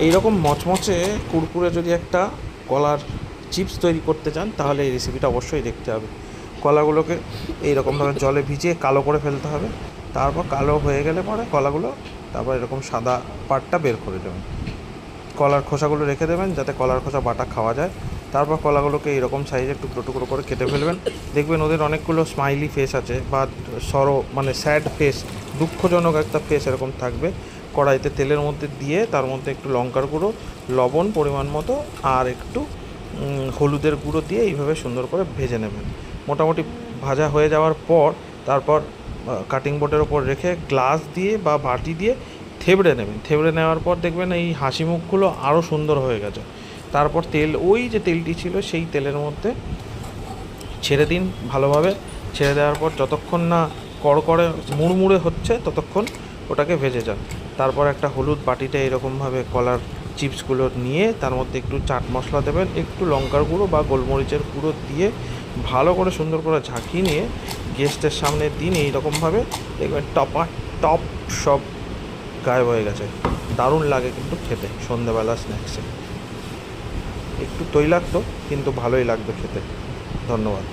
এইরকম মচমচে কুরকুরে যদি একটা কলার চিপস তৈরি করতে চান, তাহলে এই রেসিপিটা অবশ্যই দেখতে হবে। কলাগুলোকে এইরকমভাবে জলে ভিজিয়ে কালো করে ফেলতে হবে। তারপর কালো হয়ে গেলে পরে কলাগুলো, তারপর এরকম সাদা পাটটা বের করে দেবেন। কলার খোসাগুলো রেখে দেবেন, যাতে কলার খোসা বাটা খাওয়া যায়। তারপর কলাগুলোকে এরকম সাইজের টুকরো টুকরো করে কেটে ফেলবেন। দেখবেন ওদের অনেকগুলো স্মাইলি ফেস আছে, বা সরো মানে স্যাড ফেস দুঃখজনক একটা ফেস এরকম থাকবে। কড়াইতে তেলের মধ্যে দিয়ে তার মধ্যে একটু লঙ্কার গুঁড়ো, লবণ পরিমাণ মতো আর একটু হলুদের গুঁড়ো দিয়ে এইভাবে সুন্দর করে ভেজে নেবেন। মোটামুটি ভাজা হয়ে যাওয়ার পর তারপর কাটিং বোর্ডের ওপর রেখে গ্লাস দিয়ে বা বাটি দিয়ে থেবড়ে নেবেন। থেবড়ে নেওয়ার পর দেখবেন এই হাসি মুখগুলো আরও সুন্দর হয়ে গেছে। তারপর তেল, ওই যে তেলটি ছিল সেই তেলের মধ্যে ছেড়ে দিন ভালোভাবে। ছেড়ে দেওয়ার পর যতক্ষণ না কড়কড়ে মুড়মুড়ে হচ্ছে ততক্ষণ ওটাকে ভেজে যান। তারপর একটা হলুদ বাটিতে এরকমভাবে কলার চিপসগুলো নিয়ে তার মধ্যে একটু চাট মশলা দেবেন, একটু লঙ্কার গুঁড়ো বা গোলমরিচের গুঁড়ো দিয়ে ভালো করে সুন্দর করে ঝাঁকিয়ে নিয়ে গেস্টের সামনে দিন এইরকমভাবে দেখবেন টপা টপ সব গায়েব হয়ে গেছে। দারুণ লাগে কিন্তু খেতে সন্ধ্যাবেলা স্ন্যাক্সে। একটু তৈলাক্ত, কিন্তু ভালোই লাগবে খেতে। ধন্যবাদ।